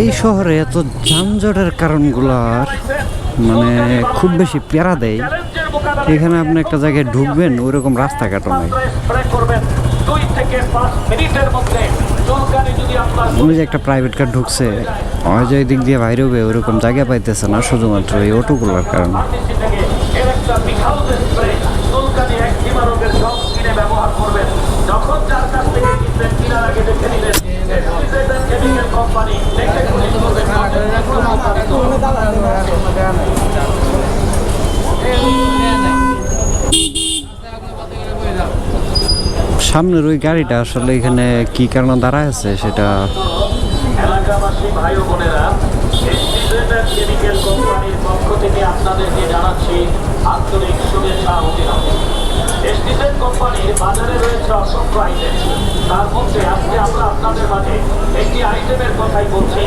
এই শহরে এত যানজটের কারণগুলার মানে খুব বেশি প্যারা দেয়। এখানে আপনি একটা জায়গায় ঢুকবেন, ওইরকম রাস্তাঘাটও নাই। ওই যে একটা প্রাইভেট কার ঢুকছে, ওই যে দিক দিয়ে বাইরে হবে ওরকম জায়গা পাইতেছে না শুধুমাত্র এই অটোগুলোর কারণে। ব্যবহার করবেন। যখন যার কাছ থেকে সামনের ওই গাড়িটা আসলে এখানে কি কারণে দাঁড়ায় আছে সেটা এলাকাবাসী, ভাই বোনেরা আপনাদের মাঝে একটি আইটেমের কথাই বলছি।